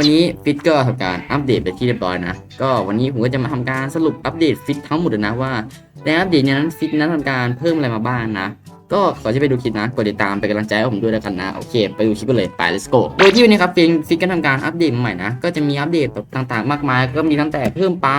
วันนี้ฟิตก็ทำการอัปเดตไปที่เรียบร้อยนะ ก็วันนี้ผมก็จะมาทำการสรุปอัปเดตฟิตทั้งหมดนะว่าในอัปเดตนั้นฟิตนั้นทำการเพิ่มอะไรมาบ้างนะ ก็ขอที่ไปดูคลิปนะกดติดตามเป็นกำลังใจให้ผมด้วยแล้วกันนะ โอเค ไปดูคลิปกันเลย ไป let's go โดยที่วันนี้ครับฟิตฟิตก็ทำการอัปเดตใหม่นะ ก็จะมีอัปเดตต่างๆ มากมาย ก็มีตั้งแต่เพิ่มปลา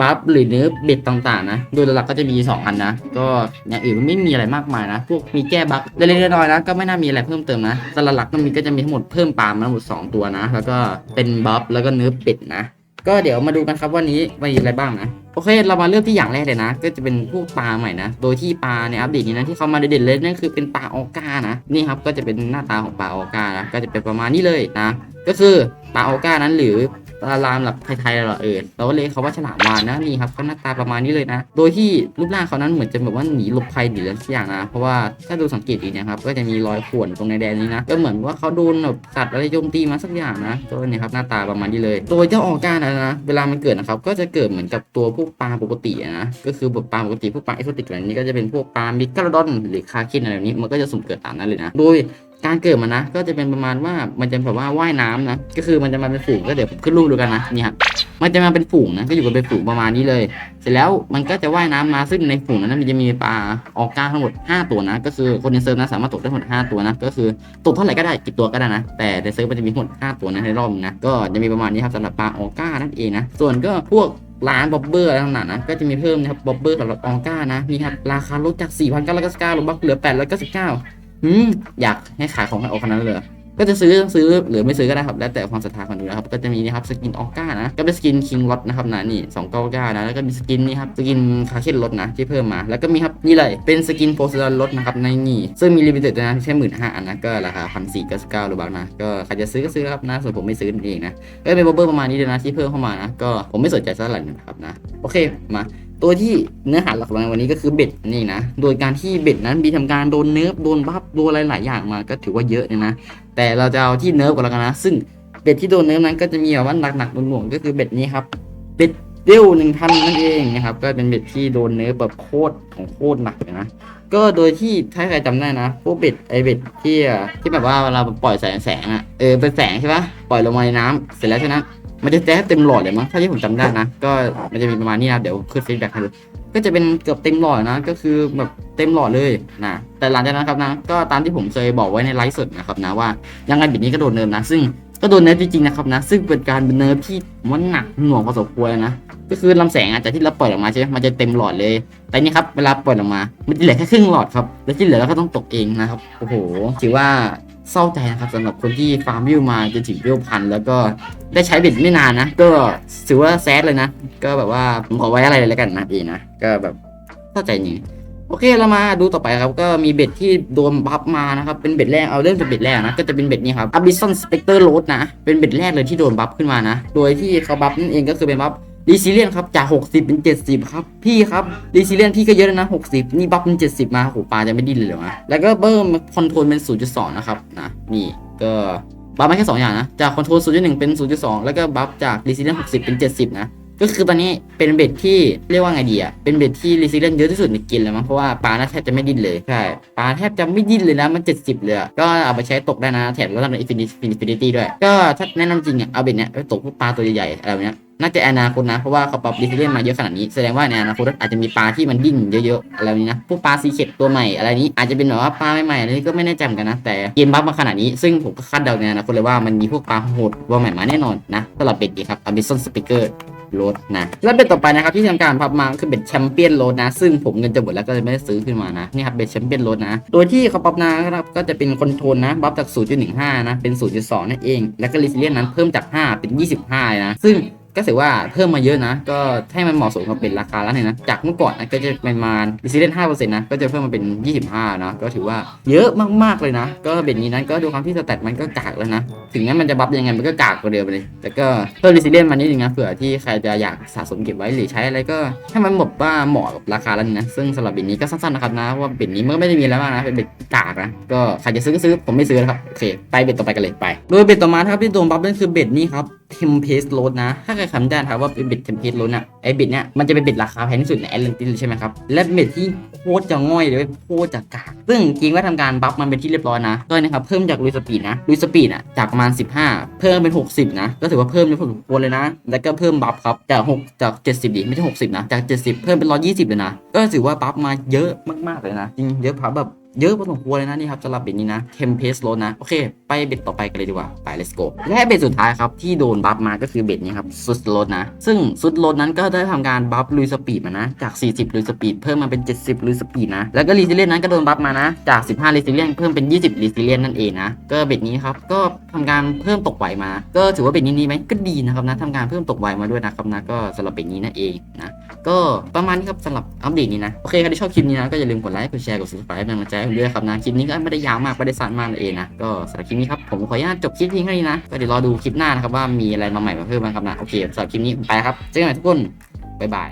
บัฟหรือเนื้อเบ็ดต่างๆ นะ โดยหลักๆก็จะมี 2 อันนะ ก็อย่างอื่นมันไม่มีอะไรมากมายนะ พวกมีแก้บั๊กเล็กๆน้อยๆนะ ก็ไม่น่ามีอะไรเพิ่มเติมนะแต่หลักๆก็มีก็จะมีทั้งหมดเพิ่มปลามาทั้งหมด 2 ตัวนะ แล้วก็เป็นบัฟแล้วก็เนื้อเป็ดนะ ก็เดี๋ยวมาดูกันครับวันนี้มีอะไรบ้างนะโอเค เรามาเริ่มที่อย่างแรกเลยนะ ก็จะเป็นพวกปลาใหม่นะ โดยที่ปลาในอัปเดตนี้นะที่เขามาเด่นๆเลยนั่นคือเป็นปลาออก้านะ นี่ครับก็จะเป็นหน้าตาของปลาออก้านะ ก็จะเป็นประมาณนี้เลยนะ ก็คือปลาออก้านั้นหรือ ปลาลามแบบไทยๆเราเออเราก็เลยเขาว่าฉลามวานนะนี่ครับก็หน้าตาประมาณนี้เลยนะ โดยที่รูปร่างเขานั้นเหมือนจะแบบว่าหนีหลบภัยหนีอะไรสักอย่างนะ เพราะว่าถ้าดูสังเกตดีนะครับก็จะมีรอยข่วนตรงในแดนนี้นะ ก็เหมือนว่าเขาโดนแบบสัตว์อะไรโจมตีมาสักอย่างนะก็เนี่ยครับหน้าตาประมาณนี้เลย โดยเจ้าออก้านะนะเวลามันเกิดนะครับก็จะเกิดเหมือนกับตัวพวกปลาปกตินะก็คือแบบปลาปกติพวกปลาเอ็กโซติกอะไรนี้ก็จะเป็นพวกปลามิกาโดอนหรือคาคินอะไรแบบนี้มันก็จะสุ่มเกิดตามนั้นเลยนะ โดย การเกิดมันนะ ก็จะเป็นประมาณว่ามันจะแบบว่าว่ายน้ำนะก็คือมันจะมาเป็นฝูงก็เดี๋ยวผมขึ้นรูปดูกันนะนี่ครับมันจะมาเป็นฝูงนะก็อยู่กันเป็นฝูงประมาณนี้เลย เสร็จแล้วมันก็จะว่ายน้ำมาซึ่งในฝูงนั้นนะมันจะมีปลาออกก้าทั้งหมด 5 ตัวนะ ก็คือคนในเซิร์ฟนะสามารถตกได้ทั้งหมด5ตัวนะก็คือตกเท่าไหร่ก็ได้กี่ตัวก็ได้นะ แต่ในเซิร์ฟมันจะมีทั้งหมด5ตัวนะในรอบนึงนะก็จะมีประมาณนี้ครับสำหรับปลาออกก้านั่นเองนะส่วนก็พวกร้านบ๊อบเบอร์อะไรต่างๆนะ ก็จะมีเพิ่มนะครับบ๊อบเบอร์สำหรับออก้านะนี่ครับราคาลดจาก 4,999ลงบักเหลือ899 อืมอยากให้ขายของให้ออกขนาดนั้นเลยก็จะซื้อซื้อหรือไม่ซื้อก็ได้ครับ แล้วแต่ความศรัทธาคนดูนะครับก็จะมีนี่ครับสกินออก้านะก็เป็นสกินคิงล็อตนะครับนะนี่สองเก้าเก้านะแล้วก็มีสกินนี่ครับสกินคาเคนลดนะที่เพิ่มมา แล้วก็มีครับนี่เลยเป็นสกินโพสต์ลดนะครับในนี่ซึ่งมีลิมิเต็ดนะแค่หมื่นห้าอันนะก็ราคาพันสี่เก้าสิบเก้ารือบาทนะก็ใครจะซื้อก็ซื้อครับนะส่วนผมไม่ซื้อนั่เองนะก็เป็นบับเบิ้ลประมาณนี้เลยนะที่เพิ่มเข้ามานะก็ผมไม่สนใจสักเท่าไหร่นะครับนะโอเคมา ตัวที่เนื้อหาหลักของในวันนี้ก็คือเบ็ดนี่นะ โดยการที่เบ็ดนั้นมีทำการโดนเนิร์ฟโดนบัฟโดนอะไรหลายอย่างมา ก็ถือว่าเยอะเนี่ยนะ แต่เราจะเอาที่เนิร์ฟก่อนแล้วกันนะ ซึ่งเบ็ดที่โดนเนิร์ฟนั้นก็จะมีแบบว่าหนักๆหน่วงๆก็คือเบ็ดนี้ครับ เบ็ดเดียวหนึ่งพันนั่นเองนะครับ ก็เป็นเบ็ดที่โดนเนิร์ฟแบบโคตรของโคตรหนักเลยนะ ก็โดยที่ถ้าใครจำได้นะ พวกเบ็ดไอเบ็ดที่ที่แบบว่าเวลาปล่อยแสงแสงอะ เออเป็นแสงใช่ปะปล่อยลงมาในน้ำเสร็จแล้วใช่ไหม มันจะแจ๊เต็มหลอดเลยมั้งถ้าที่ผมจำได้นะ ก็มันจะมีประมาณนี้นะ เดี๋ยวขึ้นฟีดแบ็กให้ดูก็จะเป็นเกือบเต็มหลอดนะ ก็คือแบบเต็มหลอดเลยนะ แต่หลังจากนั้นครับนะ ก็ตามที่ผมเคยบอกไว้ในไลฟ์สดนะครับนะว่ายังไงบิดนี้ก็โดนเนิร์ฟนะ ซึ่งก็โดนเนิร์ฟจริงๆนะครับนะ ซึ่งเป็นการเนิร์ฟที่มันหนักหน่วงพอสมควรนะ ก็คือลำแสงอาจจะที่เราเปล่ออกมาใช่ไหมมันจะเต็มหลอดเลย แต่นี่ครับเวลาเปล่อออกมา มันจะเหลือแค่ครึ่งหลอดครับ แล้วที่เหลือเราก็ต้องตกเองนะครับ โอ้โห ถือว่า เศร้าใจนะครับสำหรับคนที่ฟาร์มวิวมาจนถึงวิวพันแล้วก็ได้ใช้เบ็ดไม่นานนะ ก็ถือว่าแซดเลยนะ ก็แบบว่าผมขอไว้อะไรเลยแล้วกันนะดีนะก็แบบเศร้าใจจริงโอเคเรามาดูต่อไปครับ ก็มีเบ็ดที่โดนบัฟมานะครับ เป็นเบ็ดแรกเอาเริ่มจากเบ็ดแรกนะ ก็จะเป็นเบ็ดนี้ครับ Abyssal Spectre Load นะ เป็นเบ็ดแรกเลยที่โดนบัฟขึ้นมานะ โดยที่เขาบัฟนั่นเองก็คือเป็นบัฟ รีซิเลียนครับจาก 60 เป็น 70 ครับ พี่ครับรีซิเลียนพี่ก็เยอะแล้วนะ 60 นี่บัฟเป็น 70 มาโหปลาจะไม่ดิ้นเลยเหรอวะแล้วก็เบิ้มคอนโทรลเป็น 0.2 นะครับนะนี่ก็บัฟมาแค่2อย่างนะจากคอนโทรล0.1 เป็น 0.2 แล้วก็บัฟจากรีซิเลียน60 เป็น 70 นะก็คือตอนนี้เป็นเบ็ดที่เรียกว่าไงดีอะ เป็นเบ็ดที่รีซิเลนเยอะที่สุดในกินเลยมั้ง เพราะว่าปลาน่าแทบจะไม่ดิ้นเลย ใช่ ปลาแทบจะไม่ดิ้นเลยนะ มัน 70 เลยก็เอาไปใช้ตกได้นะ แถมแล้วทำในอินฟินิตี้ด้วย ก็ถ้าแนะนำจริงอะ เอาเบ็ดเนี้ยไปตกพวกปลาตัวใหญ่ๆอะไรแบบเนี้ย น่าจะอนาคตนะ เพราะว่าเขาปรับรีซิเลียนมาเยอะขนาดนี้แสดงว่าในอนาคตอาจจะมีปลาที่มันดิ้นเยอะๆอะไรนี้นะพวกปลาซีเค็ดตัวใหม่อะไรนี้อาจจะเป็นแบบว่าปลาใหม่ๆอะไรนี้ก็ไม่แน่ใจเหมือนกันนะแต่เกมบัฟมาขนาดนี้ซึ่งผมก็คาดเดาในอนาคตเลยว่ามันมีพวกปลาโหดตัวใหม่มาแน่นอนนะสำหรับเบ็ดนี้ครับ Amazon Speaker โรดนะแล้วเบ็ดต่อไปนะครับที่ทำการพับมาคือเบ็ดแชมเปี้ยนโรดนะ ซึ่งผมเงินจะหมดแล้วก็เลยไม่ได้ซื้อขึ้นมานะนี่ครับเบ็ดแชมเปี้ยนโรดนะโดยที่เขาปรับมาครับก็จะเป็นคอนโทรลนะบัฟจาก 0.15 นะ เป็น 0.2 นั่นเอง แล้วก็รีซิเลียนนั้นเพิ่มจาก 5 เป็น 25เลยนะ ซึ่ง ก็ถือว่าเพิ่มมาเยอะนะ ก็ให้มันเหมาะสมกับเป็นราคาแล้วเนี่ยนะ จากเมื่อก่อนนะก็จะประมาณรีซิเลียน5%นะ ก็จะเพิ่มมาเป็น 25 นะ ก็ถือว่าเยอะมากๆเลยนะ ก็เบ็ดนี้นั้นก็ดูความที่สแตทมันก็กากแล้วนะ ถึงแม้มันจะบัฟยังไงมันก็กากกว่าเดิมเลย แต่ก็เพิ่มรีซิเลนมานิดนึงนะ เผื่อที่ใครจะอยากสะสมเก็บไว้หรือใช้อะไรก็ให้มันหมดว่าเหมาะกับราคาแล้วนะ ซึ่งสำหรับเบ็ดนี้ก็สั้นๆนะครับนะเพราะว่าเบ็ดนี้มันก็ไม่ได้มีอะไรมากนะ เป็นเบ็ดกากนะ ก็ใครจะซื้อก็ซื้อ ผมไม่ซื้อนะครับ โอเค ไปเบ็ดต่อไปกันเลยไป โดยเบ็ดต่อมาครับที่โดนบัฟนั่นคือเบ็ดนี้ครับ เทมเพสโลดนะ ถ้าใครคำได้ครับว่าเป็นบ็ดเทมเพสโลดน่ะไอเบ็ดเนี้ยมันจะเป็นบ็ดราคาแพงที่สุดในแอตแลนติสใช่ไหมครับ และบ็ดที่โคตรจะง่อยเลยโคตรจะกาก ซึ่งจริงว่าทำการบัฟมันเป็นที่เรียบร้อยนะก็นะครับเพิ่มจากลุยสปีดนะลุยสปีดอะจากประมาณ 15 เพิ่มเป็น 60 นะ ก็ถือว่าเพิ่มเยอะพอสมควรเลยนะ แล้วก็เพิ่มบัฟครับจาก6จาก 70ดิไม่ใช่60นะจาก 70 เพิ่มเป็น 120เลยนะ ก็ถือว่าบัฟมาเยอะมากๆเลยนะจริงเยอะพับแบบเยอะพอสมควรเลยนะนี่ครับสำหรับบ็ดนี้นะเทมเพสโลนะโอเคไปเบ็ดต่อไปกันเลยดีกว่า ไป let's go และเบ็ดสุดท้ายครับ ที่โดนบัฟมาก็คือเบ็ดนี้ครับสุดโลดนะ ซึ่งสุดโลดนั้นก็ได้ทำการบัฟลุยสปีดมานะ จาก 40ลุยสปีดเพิ่มมาเป็น 70ลุยสปีดนะ แล้วก็รีซิเลียนนั้นก็โดนบัฟมานะ จาก 15รีซิเลียนเพิ่มเป็น 20รีซิเลียนนั่นเองนะ ก็เบ็ดนี้ครับ ก็ทำการเพิ่มตกไหวมา ก็ถือว่าเบ็ดนี้ดีไหมก็ดีนะครับนะทำการเพิ่มตกไหวมาด้วยนะครับนะ ก็สำหรับเบ็ดนี้นั่นเองนะ ก็ประมาณนี้ครับสำหรับอัปเดตนี้นะ โอเคใครที่ชอบคลิปนี้นะ ก็อย่าลืมกดไลค์ กดแชร์ กด subscribe เป็นกำลังใจให้ผมด้วยครับนะ คลิปนี้ก็ไม่ได้ยาวมากไม่ได้สั้นมากนั่นเองนะ ก็สำหรับคลิปนี้ครับผมขออนุญาตจบคลิปเพียงเท่านี้นะ ก็เดี๋ยวรอดูคลิปหน้านะครับว่ามีอะไรมาใหม่มาเพิ่มบ้างครับนะ โอเคสำหรับคลิปนี้ผมไปครับ เจอกันใหม่ทุกคน บ๊ายบาย